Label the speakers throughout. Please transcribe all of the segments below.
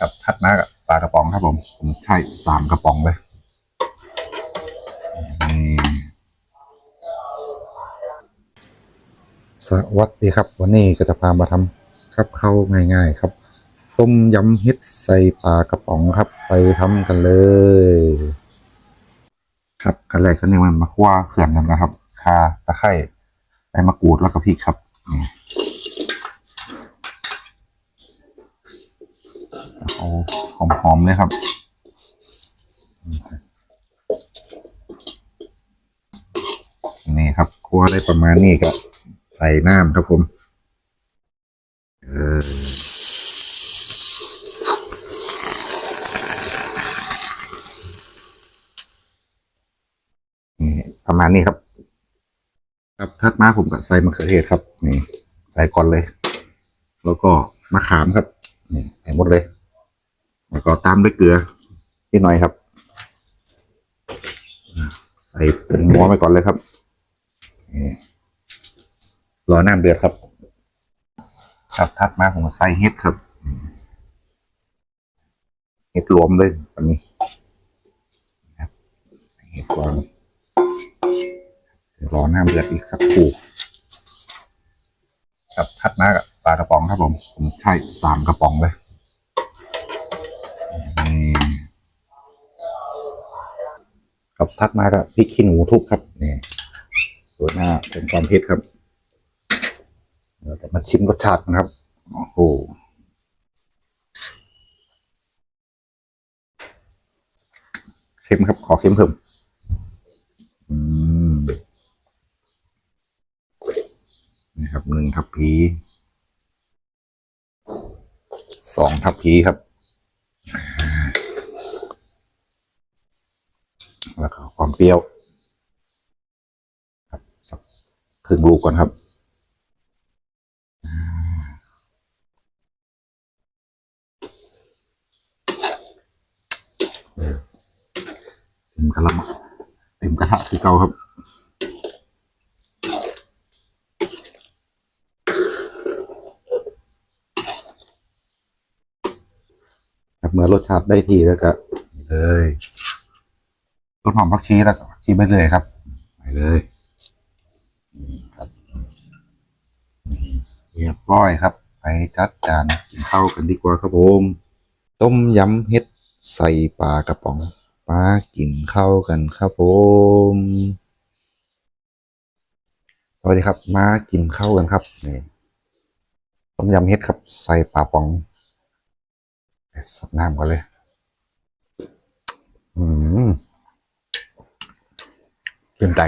Speaker 1: ครับทัดมากับปลากระป๋องครับผมผมใช้สามกระป๋องเลยนี่สวัสดีครับ วันนี้ก็จะพามาทำครับเข้าง่าย ๆ ครับ ต้มยำเห็ดใส่ปลากระป๋องครับ ไปทำกันเลย ครับขั้นแรกก็เนี่ยมันมาคั่วเครื่องกันนะครับคาตะไคร้ใบมะกรูดแล้วก็พริกครับนี่ เอาหอมๆเลยครับ นี่ครับคั่วได้ประมาณนี้ก็ใส่น้ำครับผม เออนี่ประมาณนี้ครับ ครับทัดมาผมก็ใส่มะเขือเทศครับ นี่ ใส่ก่อนเลย แล้วก็มะขามครับ นี่ ใส่หมดเลย แล้วก็ตามด้วยเกลือนิดหน่อยครับ ใส่ผงนัวไปก่อนเลยครับรอน้ำเดือดครับครับทัดมาผมใส่เห็ดครับเห็ดรวมเลยตอนนี้ครับใส่เห็ดก่อนรอน้ำเดือดอีกสักครู่ครับทัดมากับปลากระป๋องครับผม ผมใช้สามกระป๋องเลย ครับทัดมากับพริกขี้หนูทุบครับนี่สวยหน้าเป็นความเผ็ดครับเดี๋ยวจะมาชิมรสชาตินะครับโอ้โหเค็มครับ ขอเค็มเพิ่มอืมนี่ครับหนึ่งทัพพีสองทัพพีครับ แล้วก็ความเปรี้ยวครับสักครึ่งลูกก่อนครับเต็มกระมังเต็มกระทะคือเก่าครับครับเมื่อรสชาติได้ทีแล้วก็เลย ต้นหอมผักชีแล้วก็ชีไปเลยครับไปเลยครับเรียบร้อยครับ ไปจัดจานกินข้าวกันดีกว่าครับผมต้มยำเห็ดใส่ปลากระป๋องมากินข้าวกันครับผมสวัสดีครับ มากินข้าวกันครับนี่ต้มยำเห็ดครับใส่ปลาป๋องไปสดน้ำก่อนเลย อืม ตื่นใจ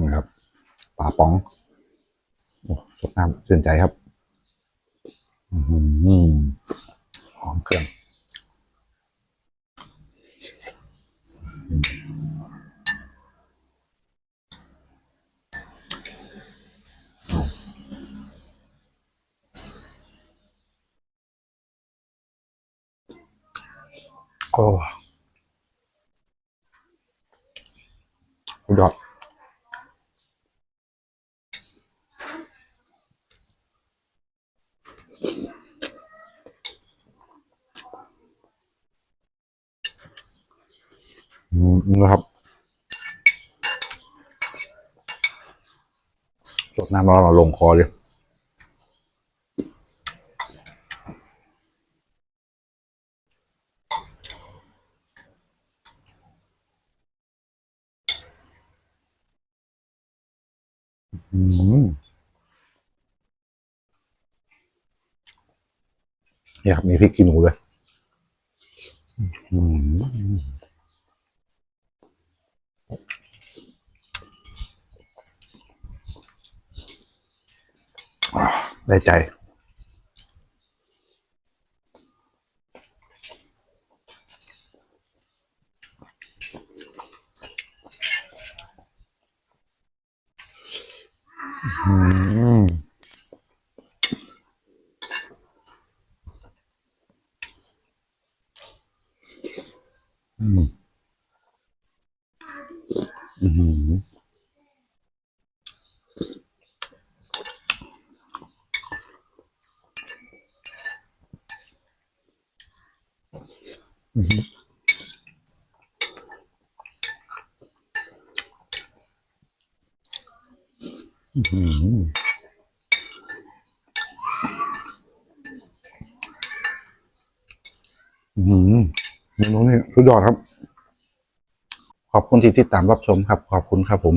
Speaker 1: นะครับปลาป๋อง โอ้สดน้ำชื่นใจครับ อืมหอมเครื่อง โอ้สุดยอดนะครับสดน้ำร้อนเราลงคอเลย อืมเนี่ยครับมีพริกขี้หนูเลยอืมได้ใจ Mm-hmm. อืมอื้อหืออื้อหืออื้อหือเมนูนี้สุดยอดครับ ขอบคุณที่ติดตามรับชมครับ ขอบคุณครับผม